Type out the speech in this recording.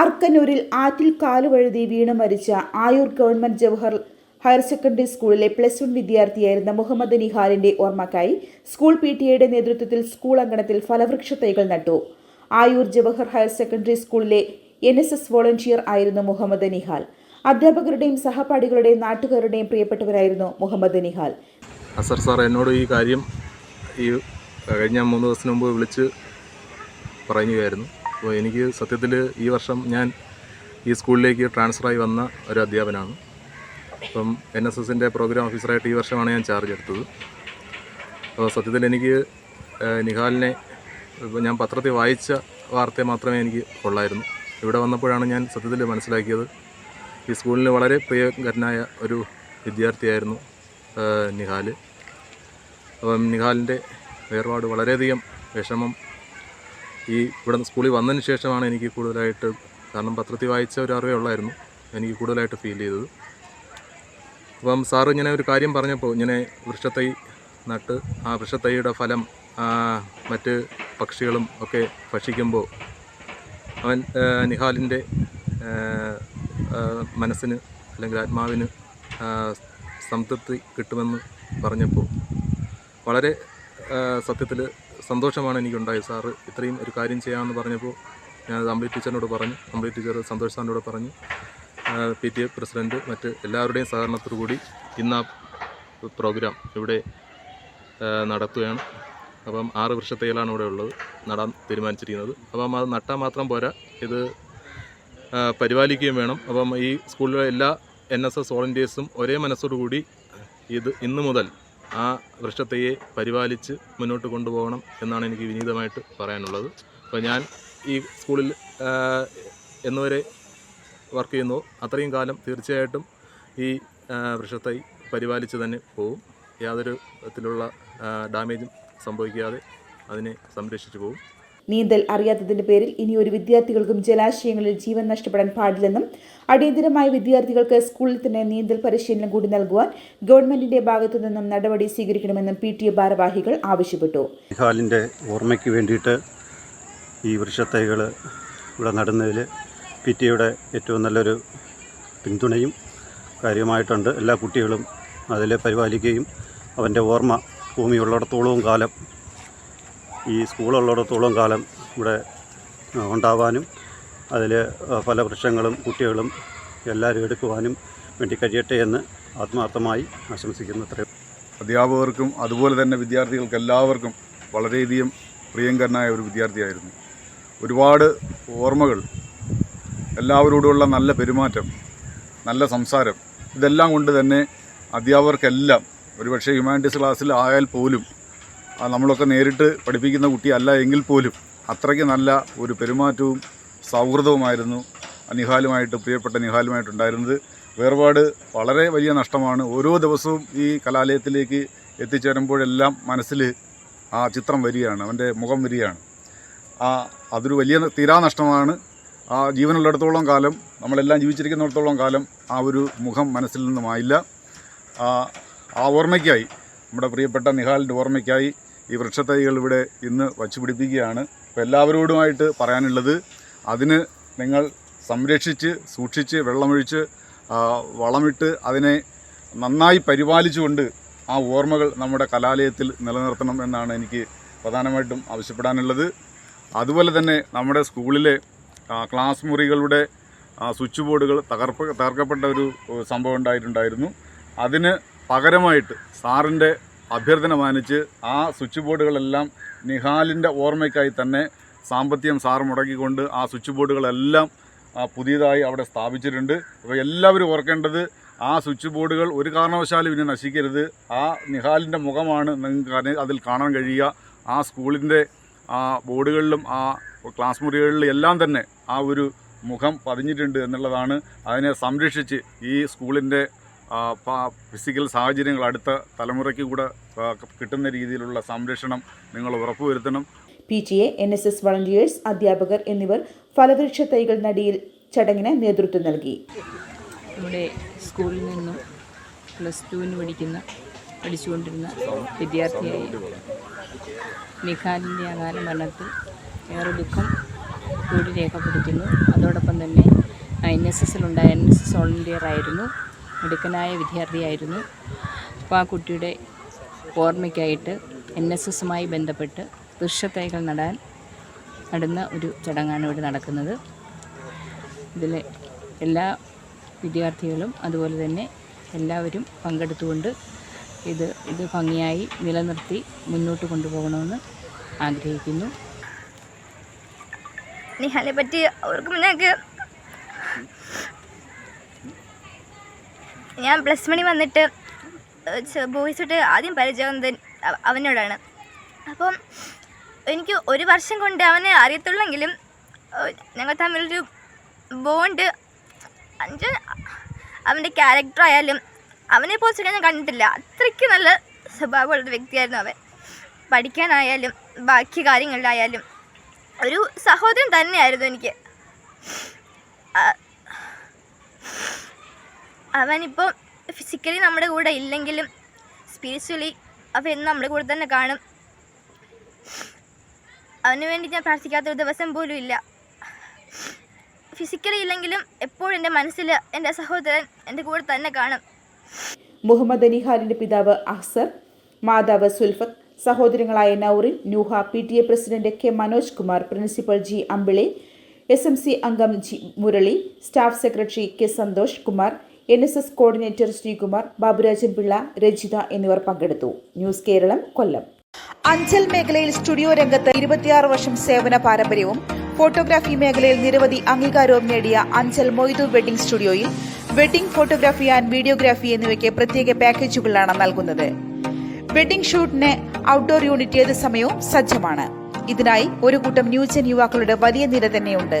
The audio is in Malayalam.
അർക്കന്നൂരിൽ ആറ്റിൽ കാലുവഴുതി വീണ് മരിച്ച Ayoor government Jawahar higher secondary സ്കൂളിലെ പ്ലസ് വൺ വിദ്യാർത്ഥിയായിരുന്ന മുഹമ്മദ് നിഹാലിന്റെ ഓർമ്മക്കായി സ്കൂൾ പി ടി എയുടെ നേതൃത്വത്തിൽ സ്കൂൾ അങ്കണത്തിൽ ഫലവൃക്ഷ തൈകൾ നട്ടു. ആയൂർ ജവഹർ ഹയർ സെക്കൻഡറി സ്കൂളിലെ എൻ എസ് എസ് വോളണ്ടിയർ ആയിരുന്നു മുഹമ്മദ് നിഹാൽ. അധ്യാപകരുടെയും സഹപാഠികളുടെയും നാട്ടുകാരുടെയും പ്രിയപ്പെട്ടവരായിരുന്നു മുഹമ്മദ് നിഹാൽ. അസർ സാർ എന്നോട് ഈ കാര്യം ഈ കഴിഞ്ഞ മൂന്ന് ദിവസം മുമ്പ് വിളിച്ച് പറയുകയായിരുന്നു. അപ്പോൾ എനിക്ക് സത്യത്തിൽ ഈ വർഷം ഞാൻ ഈ സ്കൂളിലേക്ക് ട്രാൻസ്ഫറായി വന്ന ഒരു അധ്യാപനാണ്. അപ്പം എൻ എസ് എസിന്റെ പ്രോഗ്രാം ഓഫീസറായിട്ട് ഈ വർഷമാണ് ഞാൻ ചാർജ് എടുത്തത്. അപ്പോൾ സത്യത്തിൽ എനിക്ക് നിഹാലിനെ ഞാൻ പത്രത്തിൽ വായിച്ച വാർത്തയെ മാത്രമേ എനിക്ക് കൊള്ളായിരുന്നു ഇവിടെ വന്നപ്പോഴാണ് ഞാൻ സത്യത്തിൽ മനസ്സിലാക്കിയത് ഈ സ്കൂളിന് വളരെ പ്രിയങ്കരനായ ഒരു വിദ്യാർത്ഥിയായിരുന്നു നിഹാൽ അപ്പം നിഹാലിന്റെ വേർപാട് വളരെയധികം വിഷമം ഈ ഇവിടെ സ്കൂളിൽ വന്നതിന് ശേഷമാണ് എനിക്ക് കൂടുതലായിട്ട് കാരണം പത്രത്തിൽ വായിച്ച ഒരു അറിവേ ഉള്ളായിരുന്നു. എനിക്ക് കൂടുതലായിട്ട് ഫീൽ ചെയ്തത്. അപ്പം സാറ് ഇങ്ങനെ ഒരു കാര്യം പറഞ്ഞപ്പോൾ ഇങ്ങനെ വൃക്ഷത്തൈ നട്ട് ആ വൃക്ഷത്തൈയുടെ ഫലം മറ്റ് പക്ഷികളും ഒക്കെ ഭക്ഷിക്കുമ്പോൾ അവൻ നിഹാലിന്റെ മനസ്സിന് അല്ലെങ്കിൽ ആത്മാവിന് സംതൃപ്തി കിട്ടുമെന്ന് പറഞ്ഞപ്പോൾ വളരെ സത്യത്തിൽ സന്തോഷമാണ് എനിക്കുണ്ടായത്. സാറ് ഇത്രയും ഒരു കാര്യം ചെയ്യാമെന്ന് പറഞ്ഞപ്പോൾ ഞാൻ അമ്പിളി ടീച്ചറിനോട് പറഞ്ഞു. അമ്പിളി ടീച്ചർ സന്തോഷ് സാറിനോട് പറഞ്ഞു. പി ടി എ പ്രസിഡന്റ് മറ്റ് എല്ലാവരുടെയും സഹകരണത്തോടു കൂടി ഇന്ന് ആ പ്രോഗ്രാം ഇവിടെ നടത്തുകയാണ്. അപ്പം ആറ് വൃക്ഷത്തേലാണ് ഇവിടെ ഉള്ളത് നടാൻ തീരുമാനിച്ചിരിക്കുന്നത്. അപ്പം അത് നട്ടാൽ മാത്രം പോരാ. ഇത് പരിപാലിക്കുകയും വേണം. അപ്പം ഈ സ്കൂളിലെ എല്ലാ എൻ എസ് എസ് വോളണ്ടിയേഴ്സും ഒരേ മനസ്സോടുകൂടി ഇത് ഇന്ന് മുതൽ ആ വൃക്ഷത്തൈയെ പരിപാലിച്ച് മുന്നോട്ട് കൊണ്ടുപോകണം എന്നാണ് എനിക്ക് വിനീതമായിട്ട് പറയാനുള്ളത്. അപ്പോൾ ഞാൻ ഈ സ്കൂളിൽ എന്നുവരെ വർക്ക് ചെയ്യുന്നു. അത്രയും കാലം തീർച്ചയായിട്ടും ഈ വൃക്ഷത്തെ പരിപാലിച്ച് തന്നെ പോവും. യാതൊരു വിധത്തിലുള്ള ഡാമേജും സംഭവിക്കാതെ അതിനെ സംരക്ഷിച്ചു പോകും നീന്തൽ അറിയാത്തതിന്റെ പേരിൽ ഇനി ഒരു വിദ്യാർത്ഥികൾക്കും ജലാശയങ്ങളിൽ ജീവൻ നഷ്ടപ്പെടാൻ പാടില്ലെന്നും അടിയന്തരമായി വിദ്യാർത്ഥികൾക്ക് സ്കൂളിൽ തന്നെ നീന്തൽ പരിശീലനം കൂടി നൽകുവാൻ ഗവൺമെന്റിന്റെ ഭാഗത്തു നിന്നും നടപടി സ്വീകരിക്കണമെന്നും പി ടി എ ഭാരവാഹികൾ ആവശ്യപ്പെട്ടു. നിഹാലിന്റെ ഓർമ്മയ്ക്ക് വേണ്ടിയിട്ട് ഈ വൃക്ഷത്തൈകൾ ഇവിടെ നടുന്നതിൽ പി ടി എയുടെ ഏറ്റവും നല്ലൊരു പിന്തുണയും കാര്യമായിട്ടുണ്ട്. എല്ലാ കുട്ടികളും അതിൽ പരിപാലിക്കുകയും അവന്റെ ഓർമ്മ ഭൂമിയുള്ളിടത്തോളവും കാലം ഈ സ്കൂളുള്ളിടത്തോളം കാലം ഇവിടെ ഉണ്ടാവാനും അതിൽ പല വൃക്ഷങ്ങളും കുട്ടികളും എല്ലാവരും എടുക്കുവാനും വേണ്ടി കഴിയട്ടെ എന്ന് ആത്മാർത്ഥമായി ആശംസിക്കുന്നു അത്രയും അധ്യാപകർക്കും അതുപോലെ തന്നെ വിദ്യാർത്ഥികൾക്ക് എല്ലാവർക്കും വളരെയധികം പ്രിയങ്കരനായ ഒരു വിദ്യാർത്ഥിയായിരുന്നു. ഒരുപാട് ഓർമ്മകൾ എല്ലാവരോടുമുള്ള നല്ല പെരുമാറ്റം നല്ല സംസാരം ഇതെല്ലാം കൊണ്ട് തന്നെ അധ്യാപകർക്കെല്ലാം ഒരുപക്ഷെ ഹ്യൂമാനിറ്റീസ് ക്ലാസ്സിൽ ആയാൽ പോലും നമ്മളൊക്കെ നേരിട്ട് പഠിപ്പിക്കുന്ന കുട്ടിയല്ല എങ്കിൽ പോലും അത്രയ്ക്ക് നല്ല ഒരു പെരുമാറ്റവും സൗഹൃദവുമായിരുന്നു. നിഹാലുമായിട്ട് പ്രിയപ്പെട്ട നിഹാലുമായിട്ടുണ്ടായിരുന്നത്. വേർപാട് വളരെ വലിയ നഷ്ടമാണ്. ഓരോ ദിവസവും ഈ കലാലയത്തിലേക്ക് എത്തിച്ചേരുമ്പോഴെല്ലാം മനസ്സിൽ ആ ചിത്രം വരികയാണ് അവന്റെ മുഖം വരികയാണ്. ആ അതൊരു വലിയ തീരാനഷ്ടമാണ് ആ ജീവനുള്ളിടത്തോളം കാലം നമ്മളെല്ലാം ജീവിച്ചിരിക്കുന്നിടത്തോളം കാലം ആ ഒരു മുഖം മനസ്സിൽ നിന്നുമായില്ല. ആ ഓർമ്മയ്ക്കായി നമ്മുടെ പ്രിയപ്പെട്ട നിഹാലിന്റെ ഓർമ്മയ്ക്കായി ഈ വൃക്ഷത്തൈകൾ ഇവിടെ ഇന്ന് വച്ചു പിടിപ്പിക്കുകയാണ് അപ്പോൾ എല്ലാവരോടുമായിട്ട് പറയാനുള്ളത് അതിന് നിങ്ങൾ സംരക്ഷിച്ച് സൂക്ഷിച്ച് വെള്ളമൊഴിച്ച് വളമിട്ട് അതിനെ നന്നായി പരിപാലിച്ചുകൊണ്ട് ആ ഓർമ്മകൾ നമ്മുടെ കലാലയത്തിൽ നിലനിർത്തണം എന്നാണ് എനിക്ക് പ്രധാനമായിട്ടും ആവശ്യപ്പെടാനുള്ളത്. അതുപോലെ തന്നെ നമ്മുടെ സ്കൂളിലെ ക്ലാസ് മുറികളുടെ സ്വിച്ച് ബോർഡുകൾ തകർപ്പ് തകർക്കപ്പെട്ട ഒരു സംഭവം ഉണ്ടായിട്ടുണ്ടായിരുന്നു. അതിന് പകരമായിട്ട് സാറിന്റെ അഭ്യർത്ഥന മാനിച്ച് ആ സ്വിച്ച് ബോർഡുകളെല്ലാം നിഹാലിന്റെ ഓർമ്മയ്ക്കായി തന്നെ സാമ്പത്തികം സാർ മുടക്കിക്കൊണ്ട് ആ സ്വിച്ച് ബോർഡുകളെല്ലാം പുതിയതായി അവിടെ സ്ഥാപിച്ചിട്ടുണ്ട്. അപ്പോൾ എല്ലാവരും ഓർക്കേണ്ടത് ആ സ്വിച്ച് ബോർഡുകൾ ഒരു കാരണവശാലും ഇനി നശിക്കരുത്. ആ നിഹാലിന്റെ മുഖമാണ് നിങ്ങൾക്ക് അതിൽ കാണാൻ കഴിയുക. ആ സ്കൂളിന്റെ ആ ബോർഡുകളിലും ആ ക്ലാസ് മുറികളിലും എല്ലാം തന്നെ ആ ഒരു മുഖം പതിഞ്ഞിട്ടുണ്ട് എന്നുള്ളതാണ്. അതിനെ സംരക്ഷിച്ച് ഈ സ്കൂളിന്റെ ഫിസിക്കൽ സാഹചര്യങ്ങൾ അടുത്ത തലമുറയ്ക്ക് കൂടെ കിട്ടുന്ന രീതിയിലുള്ള സംരക്ഷണം നിങ്ങൾ ഉറപ്പുവരുത്തണം. P T A N S S volunteers അധ്യാപകർ എന്നിവർ ഫലവൃക്ഷ തൈകൾ നടിയിൽ ചടങ്ങിന് നേതൃത്വം നൽകി. നമ്മുടെ സ്കൂളിൽ നിന്നും പ്ലസ് ടുവിന് പഠിക്കുന്ന പഠിച്ചുകൊണ്ടിരുന്ന വിദ്യാർത്ഥിയായി നിഖാലിന്റെ അകാല മരണത്തിൽ ഏറെ ദുഃഖം കൂടി രേഖപ്പെടുത്തുന്നു. അതോടൊപ്പം തന്നെ എൻ എസ് എസിലുണ്ടായ എൻ എസ് എസ് വോളണ്ടിയർ ആയിരുന്നു മിടുക്കനായ വിദ്യാർത്ഥിയായിരുന്നു. അപ്പോൾ ആ കുട്ടിയുടെ ഓർമ്മയ്ക്കായിട്ട് എൻ എസ് എസുമായി ബന്ധപ്പെട്ട് വൃക്ഷത്തൈകൾ നടാൻ നടുന്ന ഒരു ചടങ്ങാണ് ഇവിടെ നടക്കുന്നത്. ഇതിൽ എല്ലാ വിദ്യാർത്ഥികളും അതുപോലെ തന്നെ എല്ലാവരും പങ്കെടുത്തുകൊണ്ട് ഇത് ഇത് ഭംഗിയായി നിലനിർത്തി മുന്നോട്ട് കൊണ്ടുപോകണമെന്ന് ആഗ്രഹിക്കുന്നു. നിഹാലെ പറ്റി ഓർക്കുമ്പോൾ ഞങ്ങൾക്ക് ഞാൻ പ്ലസ് മണി വന്നിട്ട് ബോയ്സ് തൊട്ട് ആദ്യം പരിചയം അവ- അവനോടാണ്. അപ്പം എനിക്ക് ഒരു വർഷം കൊണ്ട് അവനെ അറിയത്തുള്ളെങ്കിലും ഞങ്ങൾ തമ്മിലൊരു ബോണ്ട് അഞ്ച് അവന്റെ ക്യാരക്ടർ ആയാലും അവനെ പോസ്റ്റ് ഞാൻ കണ്ടിട്ടില്ല. അത്രയ്ക്ക് നല്ല സ്വഭാവമുള്ളൊരു വ്യക്തിയായിരുന്നു അവൻ. പഠിക്കാനായാലും ബാക്കി കാര്യങ്ങളിലായാലും ഒരു സഹോദരൻ തന്നെയായിരുന്നു എനിക്ക്. അവനിപ്പോൾ ഫിസിക്കലി നമ്മുടെ കൂടെ ഇല്ലെങ്കിലും സ്പിരിച്വലി അവൻ എന്ന് നമ്മുടെ കൂടെ തന്നെ കാണും. അവന് വേണ്ടി ഞാൻ പ്രാർത്ഥിക്കാത്ത ഒരു ദിവസം പോലും ഇല്ല. ഫിസിക്കലി ഇല്ലെങ്കിലും എപ്പോഴും എന്റെ മനസ്സിൽ എന്റെ സഹോദരൻ എന്റെ കൂടെ തന്നെ കാണും. മുഹമ്മദ് അലിഹാലിന്റെ പിതാവ് അഹ്സർ മാതാവ് Sulfath സഹോദരങ്ങളായ Naurin Nooha P T A president K Manoj Kumar principal G Ambili S M C അംഗം G Murali staff secretary K Santhosh Kumar N S S coordinator Sreekumar Baburajan Pillai Rajitha എന്നിവർ പങ്കെടുത്തു. ന്യൂസ് കേരളം കൊല്ലം. അഞ്ചൽ മേഖലയിൽ സ്റ്റുഡിയോ രംഗത്ത് ഇരുപത്തിയാറ് വർഷം സേവന പാരമ്പര്യവും ഫോട്ടോഗ്രാഫി മേഖലയിൽ നിരവധി അംഗീകാരവും നേടിയ അഞ്ചൽ മൊയ്തു വെഡിംഗ് സ്റ്റുഡിയോയിൽ വെഡിംഗ് ഫോട്ടോഗ്രാഫി ആൻഡ് വീഡിയോഗ്രാഫി എന്നിവയ്ക്ക് പ്രത്യേക പാക്കേജുകളാണ് നൽകുന്നത്. വെഡിംഗ് ഷൂട്ടിന് ഔട്ട്ഡോർ യൂണിറ്റ് ഏത് സമയവും സജ്ജമാണ്. ഇതിനായി ഒരു കൂട്ടം ന്യൂജൻ യുവാക്കളുടെ വലിയ നിര തന്നെയുണ്ട്.